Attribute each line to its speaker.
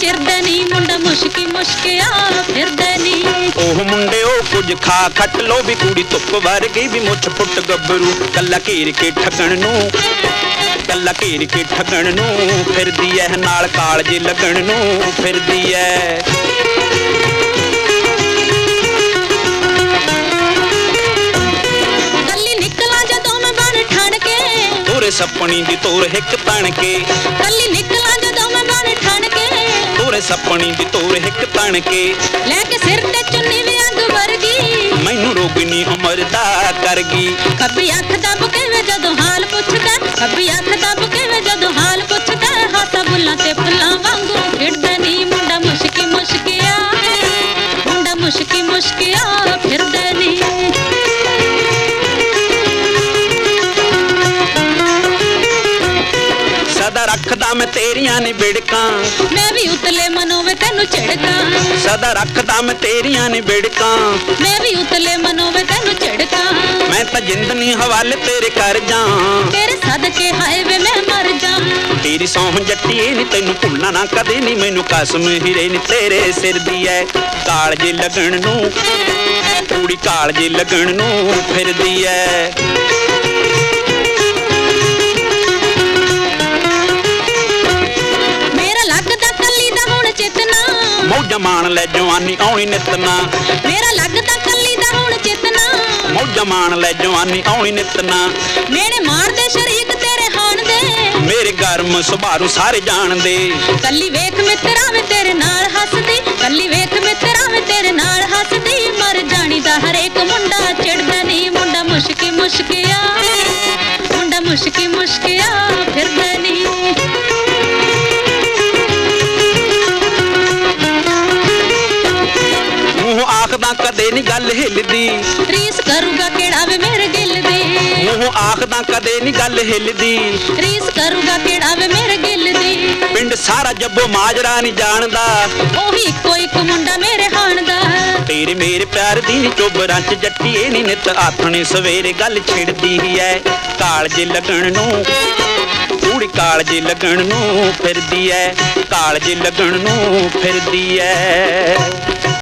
Speaker 1: ਫਿਰਦਾ ਨਹੀਂ ਮੁੰਡਾ ਮੁਸ਼ਕੀ ਮੁਸ਼ਕਿਆ ਫਿਰਦਾ ਨਹੀਂ
Speaker 2: ਉਹ ਮੁੰਡੇ ਉਹ ਕੁਝ ਖਾ ਖੱਟ ਲੋ ਵੀ ਕੁੜੀ ਧੁੱਪ ਵਰਗੀ ਵੀ ਮੁੱਛ ਫੁੱਟ ਗੱਭਰੂ ਕੱਲਾ ਘੇਰ ਕੇ ਠੱਗਣ ਨੂੰ। ਕੱਲਾ ਘੇਰ ਕੇ ਠੱਗਣ ਨੂੰ ਫਿਰਦੀ ਐ ਨਾਲ ਕਾਲਜੇ ਲੱਗਣ ਨੂੰ ਫਿਰਦੀ ਐ। ਸੱਪਣੀ ਦੀ ਤੋਰ ਹਿੱਕ ਤਣ ਕੇ ਤੋਰੇ ਸੱਪਣੀ ਦੀ ਤੋਰ ਹਿੱਕ ਤਣ ਕੇ
Speaker 1: ਲੈ ਕੇ ਸਿਰ ਤੇ ਚੁੰਨੀ ਵੀ ਅੱਗ ਵਰਗੀ।
Speaker 2: ਮੈਨੂੰ ਰੋਗਨੀ ਉਮਰ ਦਾ ਕਰ ਗਈ
Speaker 1: ਖੱਬੀ ਅੱਖ ਦੱਬ ਕੇ ਜਦੋਂ ਹਾਲ ਪੁੱਛਦਾ ਖੱਬੀ ਅੱਖ
Speaker 2: ਰੱਖਦਾ ਮੈਂ ਤੇਰੀਆਂ ਨੇ ਬਿੜਕਾਂ
Speaker 1: ਮੈਂ ਵੀ ਉਤਲੇ ਮਨੋਂ ਵੇ ਤੈਨੂੰ ਝਿੜਕਾਂ।
Speaker 2: ਸਦਾ ਰੱਖਦਾ ਮੈਂ ਤੇਰੀਆਂ ਨੇ ਬਿੜਕਾਂ
Speaker 1: ਮੈਂ ਵੀ ਉਤਲੇ ਮਨੋਂ ਵੇ ਤੈਨੂੰ ਝਿੜਕਾਂ।
Speaker 2: ਮੈਂ ਤਾਂ ਜਿੰਦਨੀ ਹਵਾਲੇ ਤੇਰੇ ਕਰ ਜਾਂ
Speaker 1: ਤੇਰੇ ਸਦਕੇ ਹਾਏ ਵੇ ਮੈਂ ਮਰ ਜਾ
Speaker 2: ਤੇਰੀ ਸੌਂ ਜੱਟੀਏ ਨੀ ਤੈਨੂੰ ਭੁੱਲਣਾ ਨਾ ਕਦੇ ਨੀ। ਮੈਨੂੰ ਕਸਮ ਹੀਰੇ ਨੀ ਤੇਰੇ ਸਿਰ ਦੀ ਐ। ਕਾਲਜੇ ਲੱਗਣ ਨੂੰ ਕੁੜੀ ਕਾਲਜੇ ਲੱਗਣ ਨੂੰ ਫਿਰਦੀ ਐ। ਮਾਣ ਲੈ ਜਵਾਨੀ ਆਉਣੀ ਨਿਤਨਾ
Speaker 1: ਮੇਰਾ ਲੱਗਦਾ ਕੱਲੀ ਦਾ ਹੁਣ ਚੇਤਨਾ।
Speaker 2: ਮੌਜਾਂ ਮਾਣ ਲੈ ਜਵਾਨੀ ਆਉਣੀ ਨਿਤਨਾ
Speaker 1: ਮੇਰੇ ਮਾਰਦੇ ਸ਼ਰੀਕ ਤੇਰੇ ਹਾਣ ਦੇ।
Speaker 2: ਮੇਰੇ ਗਰਮ ਸੁਭਾਰੂ ਸਾਰੇ ਜਾਣਦੇ।
Speaker 1: ਕੱਲੀ ਵੇਖ ਮਿੱਤਰਾ ਵੇ ਤੇਰੇ ਨਾਲ ਹੱਸਦੀ। ਕੱਲੀ ਵੇਖ ਮਿੱਤਰਾ ਵੇ ਤੇਰੇ ਨਾਲ ਹੱਸਦੀ। ਮਰ ਜਾਣੀ ਦਾ ਹਰੇਕ ਮੁੰਡਾ ਚਿੜਦਾ ਨਹੀਂ ਮੁੰਡਾ ਮੁਸ਼ਕੀ ਮੁਸ਼ਕਿਆ। ਮੁੰਡਾ ਮੁਸ਼ਕੀ ਮੁਸ਼ਕਿਆ ਫਿਰਦਾ ਨਹੀਂ
Speaker 2: ਆਖਦਾ ਕਦੇ ਨੀ ਗੱਲ ਹਿੱਲਦੀ।
Speaker 1: ਰੀਸ ਕਰੂਗਾ ਕਿਹੜਾ ਵੇ ਮੇਰੇ ਦਿਲ ਦੇ?
Speaker 2: ਮੂੰਹ ਆਖਦਾ ਕਦੇ ਨੀ ਗੱਲ ਹਿੱਲਦੀ।
Speaker 1: ਰੀਸ ਕਰੂਗਾ ਕਿਹੜਾ ਵੇ ਮੇਰੇ ਦਿਲ ਦੇ?
Speaker 2: ਪਿੰਡ ਸਾਰਾ ਜੱਬੋ ਮਾਜਰਾ ਨਹੀਂ ਜਾਣਦਾ।
Speaker 1: ਉਹੀ ਇੱਕੋ ਇੱਕ ਮੁੰਡਾ ਮੇਰੇ ਹਾਣ ਦਾ
Speaker 2: ਤੇਰੇ ਮੇਰੇ ਪਿਆਰ ਦੀ ਨੀ ਚੋਬਰਾਂ ਚ ਜੱਟੀਏ ਨੀ ਨਿਤ ਆਥਣੇ ਸਵੇਰੇ ਗੱਲ ਛਿੜਦੀ ਐ। ਕਾਲਜੇ ਲੱਗਣ ਨੂੰ ਕੂੜੀ ਕਾਲਜੇ ਲੱਗਣ ਨੂੰ ਫਿਰਦੀ ਐ। ਕਾਲਜੇ ਲੱਗਣ ਨੂੰ ਫਿਰਦੀ ਐ।